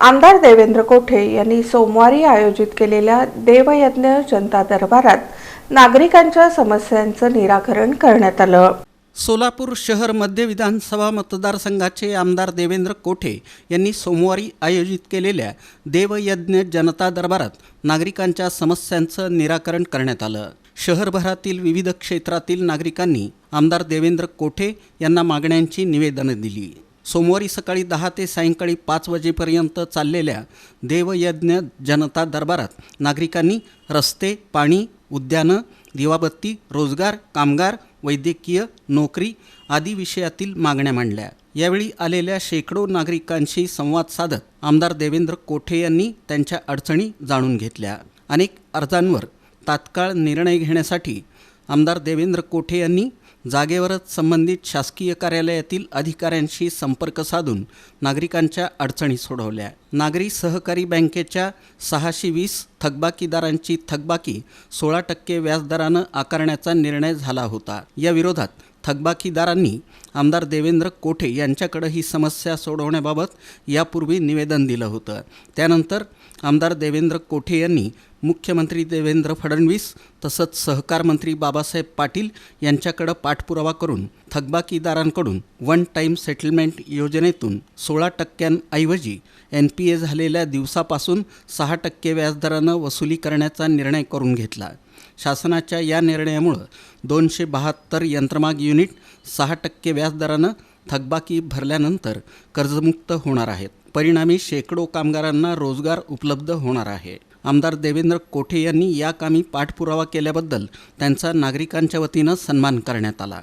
आमदार देवेंद्र कोठे यांनी सोमवारी आयोजित केलेल्या देवयज्ञ जनता दरबारात नागरिकांच्या समस्यांचं निराकरण करण्यात आलं. सोलापूर शहर मध्य विधानसभा मतदारसंघाचे आमदार देवेंद्र कोठे यांनी सोमवारी आयोजित केलेल्या देवयज्ञ जनता दरबारात नागरिकांच्या समस्यांचं निराकरण करण्यात आलं. शहरभरातील विविध क्षेत्रातील नागरिकांनी आमदार देवेंद्र कोठे यांना मागण्यांची निवेदनं दिली. सोमवारी सकाळी दहा ते सायंकाळी पाच वाजेपर्यंत चाललेल्या देवयज्ञ जनता दरबारात नागरिकांनी रस्ते पाणी उद्यानं दिवाबत्ती रोजगार कामगार वैद्यकीय नोकरी आदी विषयातील मागण्या मांडल्या. यावेळी आलेल्या शेकडो नागरिकांशी संवाद साधत आमदार देवेंद्र कोठे यांनी त्यांच्या अडचणी जाणून घेतल्या. अनेक अर्जांवर तात्काळ निर्णय घेण्यासाठी आमदार देवेंद्र कोठे यांनी जागेवरच संबंधित शासकीय कार्यालयातील अधिकाऱ्यांशी संपर्क साधून नागरिकांच्या अडचणी सोडवल्या. नागरी सहकारी बँकेच्या सहाशे वीस थकबाकीदारांची थकबाकी सोळा टक्के व्याजदरानं आकारण्याचा निर्णय झाला होता. या विरोधात थकबाकीदारांनी आमदार देवेंद्र कोठे यांच्याकडे ही समस्या सोडवण्याबाबत यापूर्वी निवेदन दिलं होतं. त्यानंतर आमदार देवेंद्र कोठे यांनी मुख्यमंत्री देवेंद्र फडणवीस तसंच सहकार मंत्री बाबासाहेब पाटील यांच्याकडं पाठपुरावा करून थकबाकीदारांकडून वन टाईम सेटलमेंट योजनेतून सोळा टक्क्यांऐवजी एन पी ए झालेल्या दिवसापासून सहा टक्के व्याजदरानं वसुली करण्याचा निर्णय करून घेतला. शासनाच्या या निर्णयामुळं दोनशे बहात्तर यंत्रमाग युनिट सहा टक्के व्याजदरानं थकबाकी भरल्यानंतर कर्जमुक्त होणार आहेत. परिणामी शेकडो कामगारांना रोजगार उपलब्ध होणार आहे. आमदार देवेंद्र कोठे यांनी या कामी पाठपुरावा केल्याबद्दल त्यांचा नागरिकांच्या वतीनं सन्मान करण्यात आला.